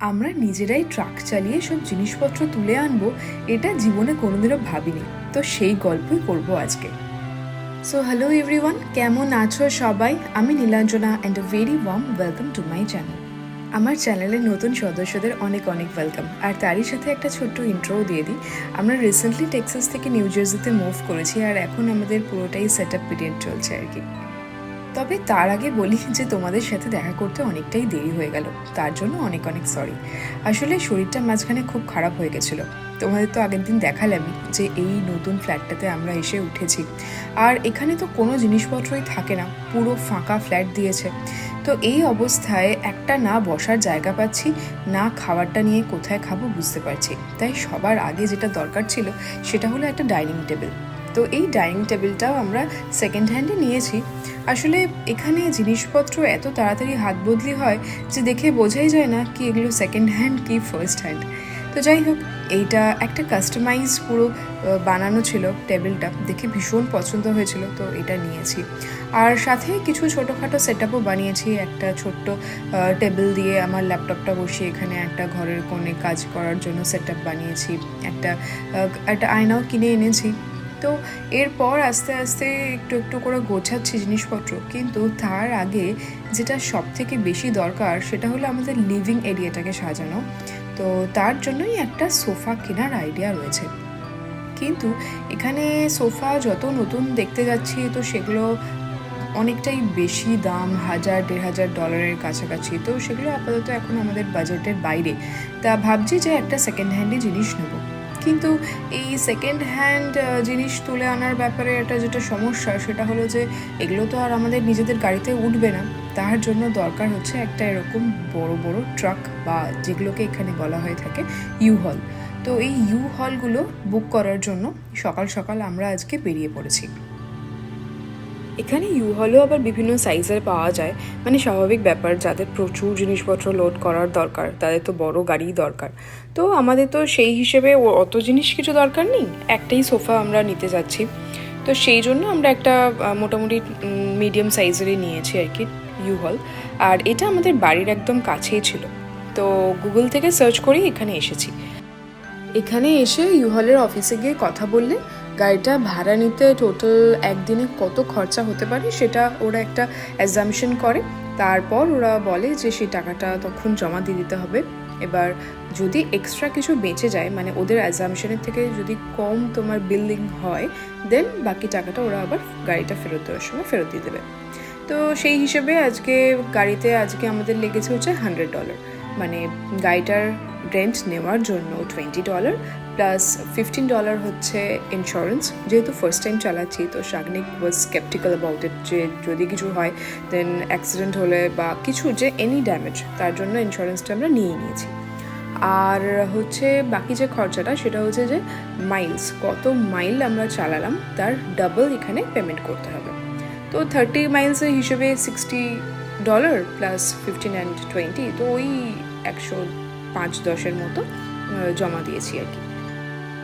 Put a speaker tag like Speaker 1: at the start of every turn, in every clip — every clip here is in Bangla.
Speaker 1: আমরা নিজেরাই ট্রাক চালিয়ে সব জিনিসপত্র তুলে আনব, এটা জীবনে কোনোদিনও ভাবিনি। তো সেই গল্পই করব আজকে। সো হ্যালো এভরিওয়ান কেমন আছো সবাই? আমি Nilanjana and a very warm welcome to my channel আমার চ্যানেলের নতুন সদস্যদের অনেক অনেক ওয়েলকাম আর তারই সাথে একটা ছোট্ট ইন্ট্রোও দিয়ে দিই। আমরা রিসেন্টলি টেক্সাস থেকে নিউ জার্সিতে মুভ করেছি, আর এখন আমাদের পুরোটাই সেট আপ পিরিয়ড চলছে আর কি। তবে তার আগে বলি যে তোমাদের সাথে দেখা করতে অনেকটাই দেরি হয়ে গেল। তার জন্য অনেক অনেক সরি আসলে শরীরটা মাঝখানে খুব খারাপ হয়ে গেছিল। তোমাদের তো আগের দিন দেখালামই যে এই নতুন ফ্ল্যাটটাতে আমরা এসে উঠেছি। আর এখানে তো কোনো জিনিসপত্রই থাকে না। পুরো ফাঁকা ফ্ল্যাট দিয়েছে। তো এই অবস্থায় একটা না বসার জায়গা পাচ্ছি, না খাবারটা নিয়ে কোথায় খাব বুঝতে পারছি। তাই সবার আগে যেটা দরকার ছিল, সেটা হলো একটা ডাইনিং টেবিল তো এই ডাইনিং টেবিলটাও আমরা সেকেন্ড হ্যান্ডে নিয়েছি। আসলে এখানে জিনিসপত্র এত তাড়াতাড়ি হাত বদলি হয় যে দেখে বোঝাই যায় না কি এগুলো সেকেন্ড হ্যান্ড কি ফার্স্ট হ্যান্ড তো যাই হোক, এইটা একটা কাস্টমাইজ পুরো বানানো ছিল টেবিলটা দেখে ভীষণ পছন্দ হয়েছিল, তো এটা নিয়েছি। আর সাথে কিছু ছোটোখাটো সেট বানিয়েছি, একটা ছোট্ট টেবিল দিয়ে আমার ল্যাপটপটা বসিয়ে এখানে একটা ঘরের কোণে কাজ করার জন্য সেট বানিয়েছি। একটা একটা আয়নাও কিনে এনেছি। তো এরপর আস্তে আস্তে একটু একটু করে গোছাচ্ছি জিনিসপত্র। কিন্তু তার আগে যেটা সব থেকে বেশি দরকার সেটা হলো আমাদের লিভিং এরিয়াটাকে সাজানো। তো তার জন্যই একটা সোফা কেনার আইডিয়া রয়েছে। কিন্তু এখানে সোফা যত নতুন দেখতে যাচ্ছি তো সেগুলো অনেকটাই বেশি দাম, হাজার, দেড় হাজার ডলারের কাছাকাছি। তো সেগুলো আপাতত এখন আমাদের বাজেটের বাইরে। তা ভাবছি যে একটা সেকেন্ড হ্যান্ডে জিনিস নেব। কিন্তু এই সেকেন্ড হ্যান্ড জিনিস তুলে আনার ব্যাপারে একটা যেটা সমস্যা, সেটা হলো যে এগুলো তো আর আমাদের নিজেদের গাড়িতে উঠবে না। তার জন্য দরকার হচ্ছে একটা এরকম বড় বড় ট্রাক বা যেগুলোকে এখানে বলা হয়ে থাকে ইউ হল তো এই ইউ হলগুলো বুক করার জন্য সকাল সকাল আমরা আজকে বেরিয়ে পড়েছি। এখানে ইউ হলেও আবার বিভিন্ন সাইজের পাওয়া যায়। মানে স্বাভাবিক ব্যাপার, যাদের প্রচুর জিনিসপত্র লোড করার দরকার, তাদের তো বড় গাড়িই দরকার। তো আমাদের তো সেই হিসেবে অত জিনিস কিছু দরকার নেই, একটাই সোফা আমরা নিতে যাচ্ছি। তো সেই জন্য আমরা একটা মোটামুটি মিডিয়াম সাইজেরই নিয়েছি আর কি ইউ হল আর এটা আমাদের বাড়ির একদম কাছেই ছিল। তো গুগল থেকে সার্চ করেই এখানে এসেছি। এখানে এসে ইউহলের অফিসে গিয়ে কথা বললে গাড়িটা ভাড়া নিতে টোটাল একদিনে কত খরচা হতে পারে সেটা ওরা একটা অ্যাজামশন করে। তারপর ওরা বলে যে সেই টাকাটা তখন জমা দিয়ে দিতে হবে। এবার যদি এক্সট্রা কিছু বেঁচে যায় মানে ওদের অ্যাজামশনের থেকে যদি কম তোমার বিল্ডিং হয় দেন বাকি টাকাটা ওরা আবার গাড়িটা ফেরত দেওয়ার সময় ফেরত দিয়ে দেবে। তো সেই হিসেবে আজকে গাড়িতে আজকে আমাদের লেগেছে হচ্ছে হান্ড্রেড ডলার মানে গাড়িটার রেন্ট নেওয়ার জন্য twenty dollar plus fifteen dollar হচ্ছে ইন্স্যুরেন্স যেহেতু ফার্স্ট টাইম চালাচ্ছি, তো Shagnik was sceptical about it যে যদি কিছু হয় দেন অ্যাক্সিডেন্ট হলে বা কিছু যে এনি ড্যামেজ তার জন্য ইন্স্যুরেন্সটা আমরা নিয়ে নিয়েছি। আর হচ্ছে বাকি যে খরচাটা, সেটা হচ্ছে যে মাইলস কত মাইল আমরা চালালাম, তার ডাবল এখানে পেমেন্ট করতে হবে। তো থার্টি মাইলসের হিসেবে sixty dollar plus fifteen and twenty তো ওই একশো পাঁচ দশের মতো জমা দিয়েছি আর কি।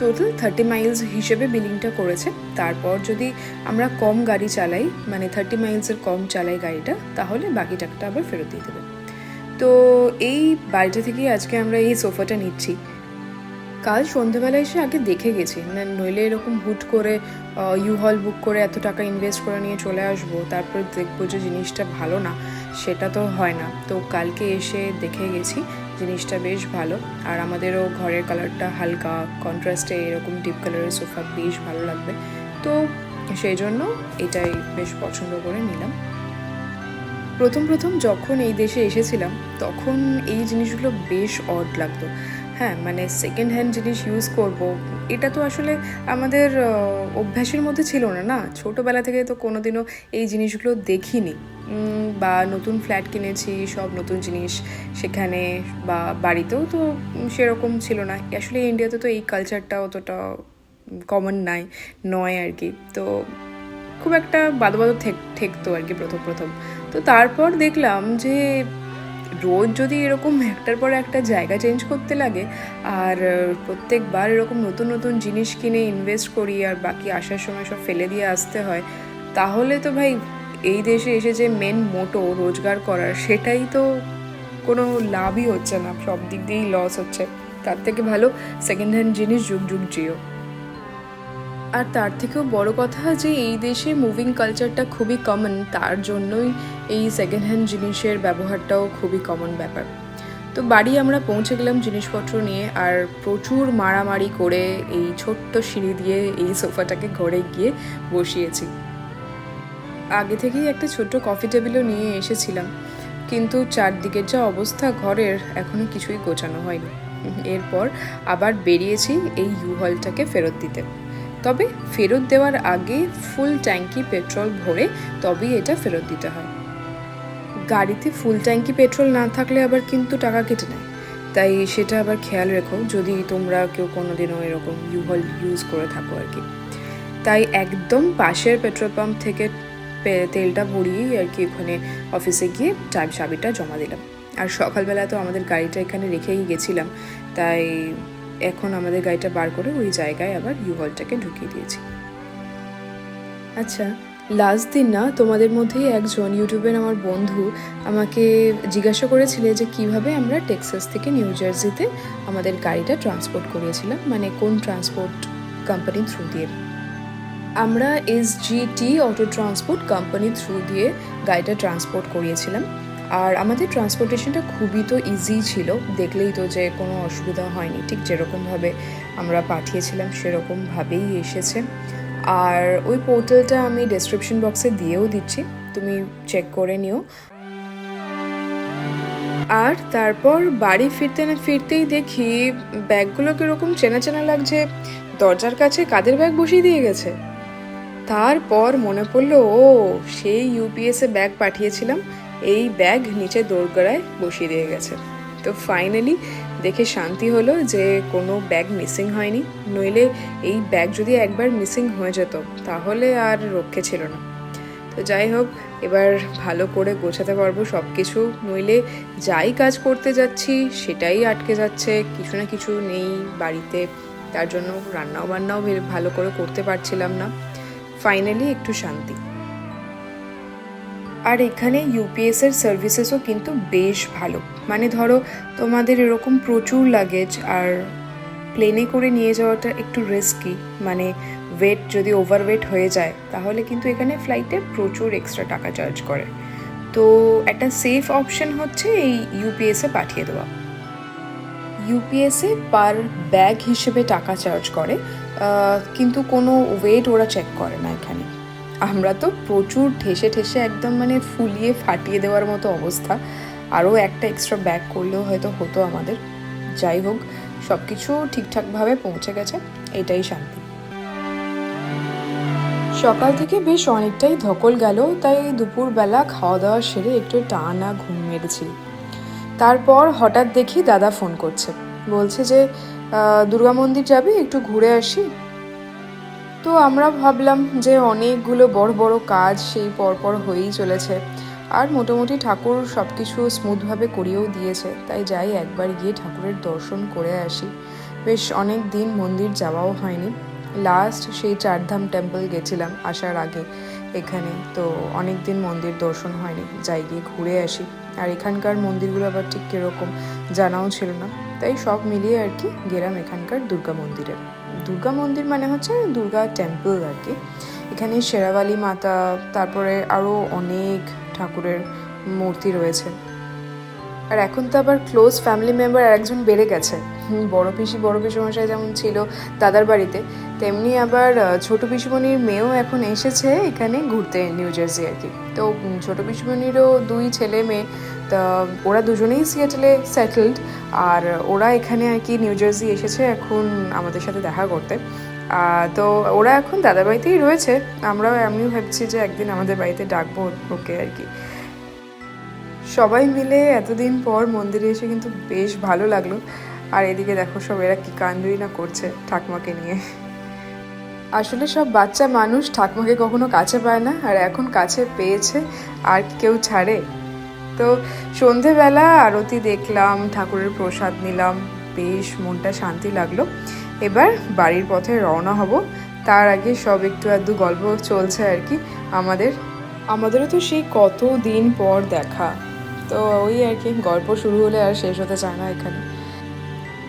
Speaker 1: টোটাল থার্টি মাইলস হিসেবে বিলিংটা করেছে। তারপর যদি আমরা কম গাড়ি চালাই মানে থার্টি মাইলসের কম চালাই গাড়িটা, তাহলে বাকি টাকাটা আবার ফেরত দিয়ে দেবে। তো এই বাড়িটা থেকেই আজকে আমরা এই সোফাটা নিচ্ছি। কাল সন্ধ্যেবেলায় এসে আগে দেখে গেছি। না, নইলে এরকম হুট করে ইউ হল বুক করে এত টাকা ইনভেস্ট করে নিয়ে চলে আসব, তারপর দেখব যে জিনিসটা ভালো না, সেটা তো হয় না। তো কালকে এসে দেখে গেছি। জিনিসটা বেশ ভালো। আর আমাদেরও ঘরের কালারটা হালকা কন্ট্রাস্টে এরকম ডিপ কালারের সোফা বেশ ভালো লাগবে। তো সেই জন্য এটাই বেশ পছন্দ করে নিলাম। প্রথম প্রথম যখন এই দেশে এসেছিলাম, তখন এই জিনিসগুলো বেশ অড লাগতো। হ্যাঁ মানে সেকেন্ড হ্যান্ড জিনিস ইউজ করব, এটা তো আসলে আমাদের অভ্যাসের মধ্যে ছিল না না? ছোটোবেলা থেকে তো কোনোদিনও এই জিনিসগুলো দেখিনি। বা নতুন ফ্ল্যাট কিনেছি, সব নতুন জিনিস সেখানে বা বাড়িতেও তো সেরকম ছিল না। আসলে ইন্ডিয়াতে তো এই কালচারটা অতটা কমন নাই, নয় আর কি। তো খুব একটা বাদো বাদো ঠেক, ঠেকতো আর কি প্রথম প্রথম। তো তারপর দেখলাম যে রোজ যদি এরকম একটার পর একটা জায়গা চেঞ্জ করতে লাগে, আর প্রত্যেকবার এরকম নতুন নতুন জিনিস কিনে ইনভেস্ট করি আর বাকি আসার সময় সব ফেলে দিয়ে আসতে হয়, তাহলে তো ভাই এই দেশে এসে যে মেন মোটো রোজগার করার, সেটাই তো কোনো লাভই হচ্ছে না। সব দিক দিয়েই লস হচ্ছে। তার থেকে ভালো সেকেন্ড হ্যান্ড জিনিস যুগ যুগ জিও আর তার থেকেও বড় কথা যে এই দেশে মুভিং কালচারটা খুবই কমন তার জন্যই এই সেকেন্ড হ্যান্ড জিনিসের ব্যবহারটাও খুবই কমন ব্যাপার। তো বাড়ি আমরা পৌঁছে গেলাম জিনিসপত্র নিয়ে আর প্রচুর মারামারি করে এই ছোট্ট সিঁড়ি দিয়ে এই সোফাটাকে ঘরে গিয়ে বসিয়েছি। আগে থেকেই একটা ছোট্ট কফি টেবিলও নিয়ে এসেছিলাম। কিন্তু চারদিকের যা অবস্থা ঘরের এখনও কিছুই গোছানো হয়নি। এরপর আবার বেরিয়েছি এই ইউ হলটাকে ফেরত দিতে। তবে ফেরত দেওয়ার আগে ফুল ট্যাঙ্কি পেট্রোল ভরে তবেই এটা ফেরত দিতে হয়। গাড়িতে ফুল ট্যাঙ্কি পেট্রোল না থাকলে আবার কিন্তু টাকা কেটে নেয়। তাই সেটা আবার খেয়াল রেখো, যদি তোমরা কেউ কোনোদিনও এরকম ইউহল ইউজ করে থাকো আর কি। তাই একদম পাশের পেট্রোল পাম্প থেকে তেলটা ভরিয়েই আর কি ওখানে অফিসে গিয়ে টাইম চাবিটা জমা দিলাম। আর সকালবেলা তো আমাদের গাড়িটা এখানে রেখেই গেছিলাম, তাই এখন আমাদের গাড়িটা বার করে ওই জায়গায় আবার ইউহলটাকে ঢুকিয়ে দিয়েছি। আচ্ছা লাস্ট দিন না তোমাদের মধ্যেই একজন ইউটিউবের আমার বন্ধু আমাকে জিজ্ঞাসা করেছিলে যে কীভাবে আমরা টেক্সাস থেকে নিউ জার্সিতে আমাদের গাড়িটা ট্রান্সপোর্ট করিয়েছিলাম মানে কোন ট্রান্সপোর্ট কোম্পানির থ্রু দিয়ে। আমরা এস টি অটো ট্রান্সপোর্ট কোম্পানির থ্রু দিয়ে গাড়িটা ট্রান্সপোর্ট করিয়েছিলাম। আর আমাদের ট্রান্সপোর্টেশনটা খুবই তো ইজি ছিল। দেখলেই তো যে কোনো অসুবিধা হয়নি। ঠিক যেরকমভাবে আমরা পাঠিয়েছিলাম, সেরকমভাবেই এসেছে। আর ওই পোর্টালটা আমি ডেসক্রিপশন বক্সে দিয়েও দিচ্ছি। তুমি চেক করে নিও। আর তারপর বাড়ি ফিরতে না ফিরতেই দেখি ব্যাগগুলো কীরকম চেনা চেনা লাগছে। দরজার কাছে কাদের ব্যাগ বসিয়ে দিয়ে গেছে? তারপর মনে পড়ল, ও, সেই ইউপিএসে ব্যাগ পাঠিয়েছিলাম। এই ব্যাগ নিচে দোরগড়ায় বসিয়ে দিয়ে গেছে। তো ফাইনালি দেখে শান্তি হলো যে কোনো ব্যাগ মিসিং হয়নি। নইলে এই ব্যাগ যদি একবার মিসিং হয়ে যেত, তাহলে আর রক্ষে ছিল না। তো যাই হোক, এবার ভালো করে গোছাতে পারব সব কিছু নইলে যাই কাজ করতে যাচ্ছি, সেটাই আটকে যাচ্ছে। কিছু না কিছু নেই বাড়িতে। তার জন্য রান্নাও বান্নাও ভালো করে করতে পারছিলাম না। ফাইনালি একটু শান্তি। আর এখানে ইউপিএস এর সার্ভিসেসও কিন্তু বেশ ভালো। মানে ধরো, তোমাদের এরকম প্রচুর লাগেজ আর প্লেনে করে নিয়ে যাওয়াটা একটু রিস্কি মানে ওয়েট যদি ওভারওয়েট হয়ে যায়, তাহলে কিন্তু এখানে ফ্লাইটে প্রচুর এক্সট্রা টাকা চার্জ করে। তো একটা সেফ অপশন হচ্ছে এই ইউপিএসে পাঠিয়ে দেওয়া। ইউপিএসে পার ব্যাগ হিসেবে টাকা চার্জ করে। কিন্তু কোনো ওয়েট ওরা চেক করে না এখানে। আমরা তো প্রচুর ঠেসে ঠেসে একদম মানে ফুলিয়ে ফাটিয়ে দেওয়ার মতো অবস্থা। আরও একটা এক্সট্রা ব্যাগ করলেও হয়তো হতো আমাদের। যাই হোক সব কিছু ঠিকঠাকভাবে পৌঁছে গেছে, এটাই শান্তি। সকাল থেকে বেশ অনেকটাই ধকল গেল, তাই দুপুরবেলা খাওয়া দাওয়া সেরে একটু টানা ঘুম মেরেছি। তারপর হঠাৎ দেখি দাদা ফোন করছে। বলছে যে দুর্গা মন্দির যাবি, একটু ঘুরে আসি? তো আমরা ভাবলাম যে অনেকগুলো বড় বড় কাজ সেই পরপর হয়েই চলেছে। আর মোটামুটি ঠাকুর সব কিছু স্মুথভাবে করিয়েও দিয়েছে। তাই যাই একবার গিয়ে ঠাকুরের দর্শন করে আসি। বেশ অনেক দিন মন্দির যাওয়াও হয়নি। লাস্ট সেই চারধাম টেম্পল গেছিলাম আসার আগে এখানে। তো অনেক দিন মন্দির দর্শন হয়নি। যাই গিয়ে ঘুরে আসি। আর এখানকার মন্দিরগুলো আবার ঠিক কীরকম জানাও ছিল না। তাই সব মিলিয়ে আর কি গেলাম এখানকার দুর্গা মন্দিরে দুর্গা মন্দির মানে হচ্ছে দুর্গা টেম্পল আর কি। এখানে শেরাবালি মাতা, তারপরে আরও অনেক ঠাকুরের মূর্তি রয়েছে। আর এখন তো আবার ক্লোজ ফ্যামিলি মেম্বার একজন বেড়ে গেছে। বড় পিসি বড় পিসিমশাই যেমন ছিল দাদার বাড়িতে, তেমনি আবার ছোট পিসিমণির মেয়েও এখন এসেছে এখানে ঘুরতে নিউ জার্সি আর কি। তো ছোট পিসিমণিরও দুই ছেলে মেয়ে, তা, ওরা দুজনেই সিয়াটেলে সেটেলড আর ওরা এখানে আর কি নিউ জার্সি এসেছে এখন আমাদের সাথে দেখা করতে। তো, ওরা এখন দাদার বাড়িতেই রয়েছে, আমরাও এমনি ভাবছি যে একদিন আমাদের বাড়িতে ডাকবো ওকে আর কি। সবাই মিলে এতদিন পর মন্দিরে এসে কিন্তু বেশ ভালো লাগল। আর এদিকে দেখো সব এরা কি কান্দুই না করছে ঠাকমাকে নিয়ে। আসলে সব বাচ্চা মানুষ ঠাকমাকে কখনো কাছে পায় না, আর এখন কাছে পেয়েছে, আর কেউ ছাড়ে। তো সন্ধেবেলা আরতি দেখলাম, ঠাকুরের প্রসাদ নিলাম, বেশ মনটা শান্তি লাগল। এবার বাড়ির পথে রওনা হব। তার আগে সব একটু আধটু গল্প চলছে আর কি আমাদের। আমাদেরও তো সেই কত দিন পর দেখা। তো ওই আর কি, গল্প শুরু হলে আর শেষ হতে চায় না এখানে।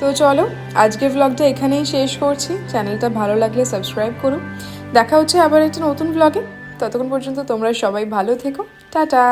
Speaker 1: তো চলো, আজকের ব্লগটা এখানেই শেষ করছি। চ্যানেলটা ভালো লাগলে সাবস্ক্রাইব করো। দেখা হচ্ছে আবার একটা নতুন ব্লগে ততক্ষণ পর্যন্ত তোমরা সবাই ভালো থেকো। টাটা!